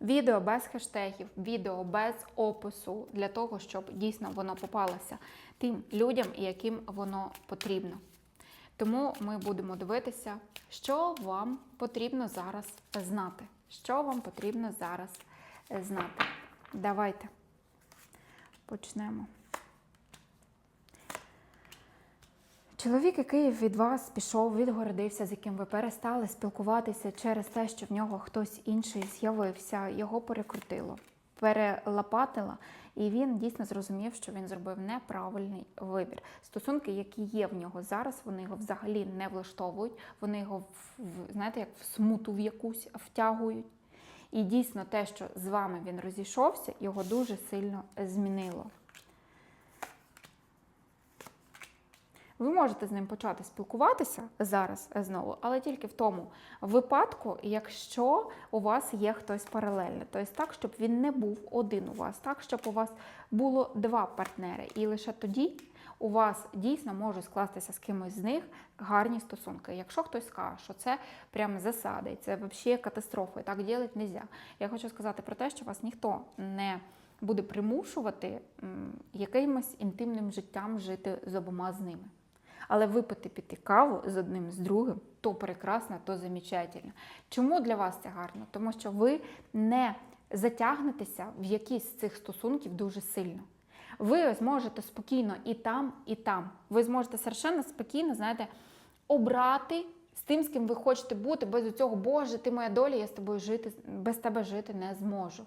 Відео без хештегів, відео без опису для того, щоб дійсно воно попалося тим людям, яким воно потрібно. Тому ми будемо дивитися, що вам потрібно зараз знати. Що вам потрібно зараз знати. Давайте почнемо. Чоловік, який від вас пішов, відгородився, з яким ви перестали спілкуватися через те, що в нього хтось інший з'явився, його перекрутило, перелопатило, і він дійсно зрозумів, що він зробив неправильний вибір. Стосунки, які є в нього зараз, вони його взагалі не влаштовують, вони його знаєте, як в смуту в якусь втягують. І дійсно те, що з вами він розійшовся, його дуже сильно змінило. Ви можете з ним почати спілкуватися зараз знову, але тільки в тому випадку, якщо у вас є хтось паралельно. Тобто так, щоб він не був один у вас, так, щоб у вас було два партнери. І лише тоді у вас дійсно може скластися з кимось з них гарні стосунки. Якщо хтось скаже, що це прямо засада, і це взагалі катастрофа, і так робити не можна. Я хочу сказати про те, що вас ніхто не буде примушувати якимось інтимним життям жити з обома з ними. Але випити піти каву з одним з другим то прекрасно, то замечательно. Чому для вас це гарно? Тому що ви не затягнетеся в якісь з цих стосунків дуже сильно. Ви зможете спокійно і там, і там. Ви зможете совершенно спокійно, знаєте, обрати з тим, з ким ви хочете бути, без цього, Боже, ти моя доля, я з тобою жити, без тебе жити не зможу.